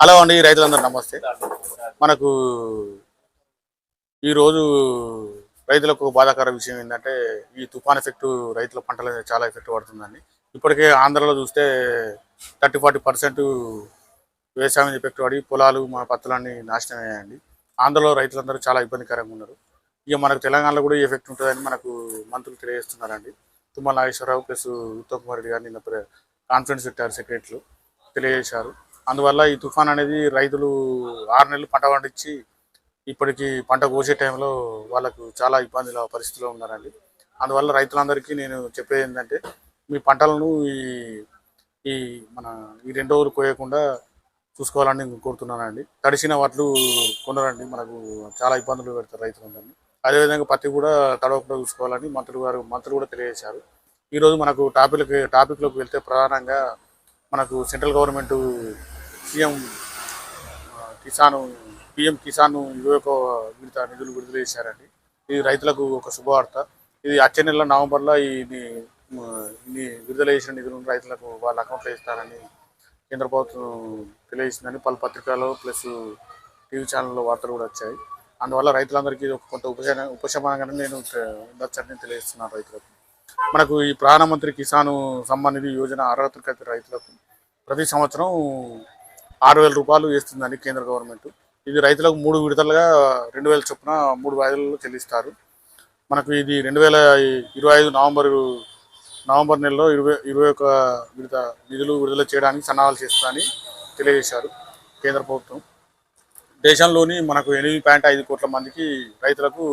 Hello అండి రైతులందరూ నమస్తే. మనకు ఈరోజు రైతులకు బాధాకర విషయం ఏంటంటే ఈ తుఫాన్ ఎఫెక్ట్ రైతుల పంటల చాలా ఎఫెక్ట్ పడుతుందండి. ఇప్పటికే ఆంధ్రలో చూస్తే థర్టీ ఫార్టీ పర్సెంట్ వ్యవసాయం ఎఫెక్ట్ పడి పొలాలు మా పత్తులన్నీ నాశనం అయ్యాయండి ఆంధ్రలో రైతులందరూ చాలా ఇబ్బందికరంగా ఉన్నారు. ఇక మనకు తెలంగాణలో కూడా ఎఫెక్ట్ ఉంటుందని మనకు మంత్రులు తెలియజేస్తున్నారండి. తుమ్మల నాగేశ్వరరావు ప్లస్ ఉత్తమ్ కుమార్ రెడ్డి గారు నిన్న కాన్ఫరెన్స్ పెట్టారు సెక్రటరీలు. తెలియజేశారు. అందువల్ల ఈ తుఫాన్ అనేది రైతులు ఆరు నెలలు పంట పండించి ఇప్పటికి పంట కోసే టైంలో వాళ్ళకు చాలా ఇబ్బందుల పరిస్థితిలో ఉన్నారండి. అందువల్ల రైతులందరికీ నేను చెప్పేది ఏంటంటే మీ పంటలను ఈ ఈ మన ఈ రెండు రోజులు కోయకుండా చూసుకోవాలని నేను కోరుతున్నానండి. తడిసిన వాటిలు కొనరండి మనకు చాలా ఇబ్బందులు పెడతారు రైతులందరినీ. అదేవిధంగా పత్తి కూడా తడవకుండా చూసుకోవాలని మంత్రులు గారు మంత్రులు కూడా తెలియజేశారు. ఈరోజు మనకు టాపిక్ టాపిక్లోకి వెళ్తే ప్రధానంగా మనకు central government CM Kisan PM Kisan యువక ఒక విడత నిధులు విడుదల చేశారండి. ఇది రైతులకు ఒక శుభవార్త. ఇది వచ్చే నెల నవంబర్లో ఈ విడుదల చేసిన నిధులను రైతులకు వాళ్ళ అకౌంట్లో ఇస్తారని కేంద్ర ప్రభుత్వం తెలియజేసిందని పలు పత్రికలు ప్లస్ టీవీ ఛానల్లో వార్తలు కూడా వచ్చాయి. అందువల్ల రైతులందరికీ కొంత ఉపశమ ఉపశమనంగానే నేను తె- ఉండొచ్చని తెలియజేస్తున్నాను రైతులకు. మనకు ఈ ప్రధానమంత్రి కిసాన్ సమ్మాన్ నిధి యోజన అర్హత రైతులకు ప్రతి సంవత్సరం ఆరు వేల రూపాయలు వేస్తుందండి కేంద్ర గవర్నమెంట్. ఇది రైతులకు మూడు విడతలుగా రెండు వేల చొప్పున మూడు వాయిదాలలో చెల్లిస్తారు. మనకు ఇది రెండు వేల ఇరవై ఐదు నవంబర్ నవంబర్ నెలలో ఇరవై ఇరవై ఒక విడత నిధులు విడుదల చేయడానికి సన్నాహాలు చేస్తారని తెలియజేశారు కేంద్ర ప్రభుత్వం. దేశంలోని మనకు ఎనిమిది పాయింట్ ఐదు కోట్ల మందికి రైతులకు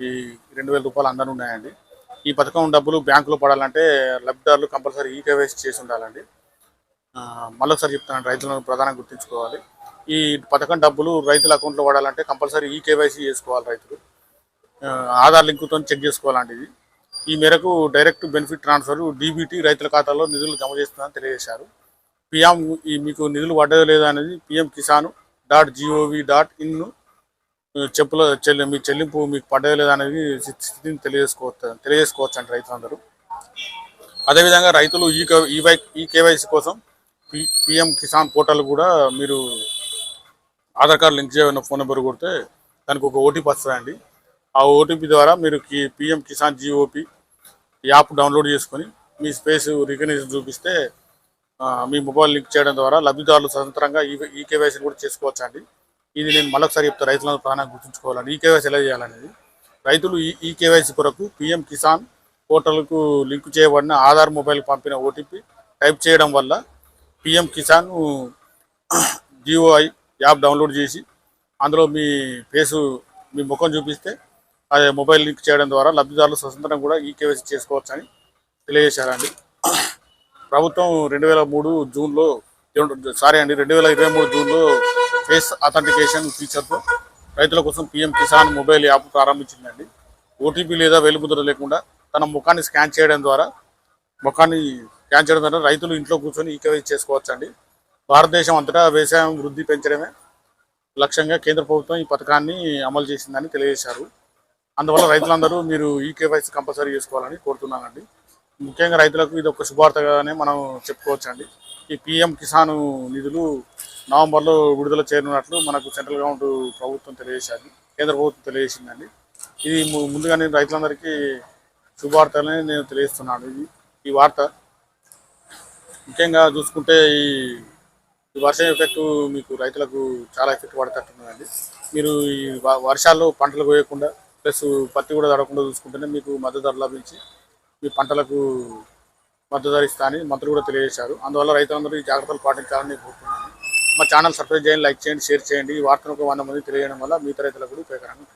ఈ రెండు వేల రూపాయలు అందనున్నాయండి. ఈ పథకం డబ్బులు బ్యాంకులో పడాలంటే లబ్ధిదారులు కంపల్సరీ ఈ కేవైసీ చేసి ఉండాలండి. మళ్ళొకసారి చెప్తాను రైతులను ప్రధానంగా గుర్తుంచుకోవాలి. ఈ పథకం డబ్బులు రైతుల అకౌంట్లో వాడాలంటే కంపల్సరీ ఈ కేవైసీ చేసుకోవాలి రైతులు. ఆధార్ లింకుతో చెక్ చేసుకోవాలంటిది. ఈ మేరకు డైరెక్ట్ బెనిఫిట్ ట్రాన్స్ఫర్ డీబీటీ రైతుల ఖాతాలో నిధులు జమ చేస్తుందని తెలియజేశారు. పిఎం ఈ మీకు నిధులు పడ్డదో లేదా అనేది PM Kisan dot G O V dot in చెప్పుల చెల్లి మీ చెల్లింపు మీకు పడ్డదో లేదా అనేది స్థితిని తెలియజేసుకోవచ్చు తెలియజేసుకోవచ్చు అండి రైతులందరూ. అదేవిధంగా రైతులు ఈ ఈ ఈ కేవైసీ కోసం పి పిఎం కిసాన్ పోర్టల్ కూడా మీరు ఆధార్ కార్డు లింక్ చేయన్న ఫోన్ నెంబర్ కొడితే దానికి ఒక ఓటీపీ వస్తుందండి ఆ ఓటీపీ ద్వారా మీరు కి PM Kisan G O P app download చేసుకొని మీ స్పేస్ రికగ్నిషన్ చూపిస్తే మీ మొబైల్ లింక్ చేయడం ద్వారా లబ్ధిదారులు స్వతంత్రంగా ఈ ఈ కేవైసీని కూడా చేసుకోవచ్చు అండి ఇది నేను మరొకసారి చెప్తా రైతులను ప్రాణంగా గుర్తుంచుకోవాలని ఈ కేవైసీ ఎలా చేయాలనేది రైతులు ఈ ఈ కేవైసీ కొరకు పిఎం కిసాన్ పోర్టల్కు లింక్ చేయబడిన ఆధార్ మొబైల్ పంపిన ఓటీపీ టైప్ చేయడం వల్ల PM Kisan G O I app download చేసి అందులో మీ ఫేసు మీ ముఖం చూపిస్తే అదే మొబైల్ లింక్ చేయడం ద్వారా లబ్ధిదారులు స్వతంత్రం కూడా ఈ కేవైసీ చేసుకోవచ్చని తెలియజేశారండి. ప్రభుత్వం రెండు వేల మూడు జూన్లో సారీ అండి రెండు వేల ఇరవై మూడు జూన్లో ఫేస్ అథెంటికేషన్ ఫీచర్తో రైతుల కోసం పిఎం కిసాన్ మొబైల్ యాప్ ప్రారంభించిందండి. ఓటీపీ లేదా వెలుముద్ర లేకుండా తన ముఖాన్ని స్కాన్ చేయడం ద్వారా ముఖాన్ని ప్లాన్ చేయడం ద్వారా రైతులు ఇంట్లో కూర్చొని ఈకేవైసీ చేసుకోవచ్చండి. భారతదేశం అంతటా వ్యవసాయం వృద్ధి పెంచడమే లక్ష్యంగా కేంద్ర ప్రభుత్వం ఈ పథకాన్ని అమలు చేసిందని తెలియజేశారు. అందువల్ల రైతులందరూ మీరు ఈ కేవైసీ కంపల్సరీ చేసుకోవాలని కోరుతున్నానండి. ముఖ్యంగా రైతులకు ఇది ఒక శుభార్తగానే మనం చెప్పుకోవచ్చండి. ఈ పిఎం కిసాన్ నిధులు నవంబర్లో విడుదల చేయనున్నట్లు మనకు సెంట్రల్ గవర్నమెంట్ ప్రభుత్వం తెలియజేశారు. కేంద్ర ప్రభుత్వం తెలియజేసిందండి. ఇది ము- ముందుగా నేను రైతులందరికీ శుభవార్తలని నేను తెలియజేస్తున్నాను. ఇది ఈ వార్త. ముఖ్యంగా చూసుకుంటే ఈ వర్షం ఎఫెక్ట్ మీకు రైతులకు చాలా ఎఫెక్ట్ పడతట్టున్నదండి మీరు ఈ వ- వర్షాల్లో పంటలు కోయకుండా ప్లస్ పత్తి కూడా తడకుండా చూసుకుంటేనే మీకు మద్దతు ధర లభించి మీ పంటలకు మద్దతు ధర ఇస్తా అని మంత్రులు కూడా తెలియజేశారు. అందువల్ల రైతులందరూ ఈ జాగ్రత్తలు పాటించాలని కోరుతున్నాను మా ఛానల్ సబ్స్క్రైబ్ చేయండి లైక్ చేయండి షేర్ చేయండి. ఈ వార్తను ఒక వంద మంది తెలియజేయడం వల్ల మిగతా రైతులకు కూడా ఉపయోగకరంగా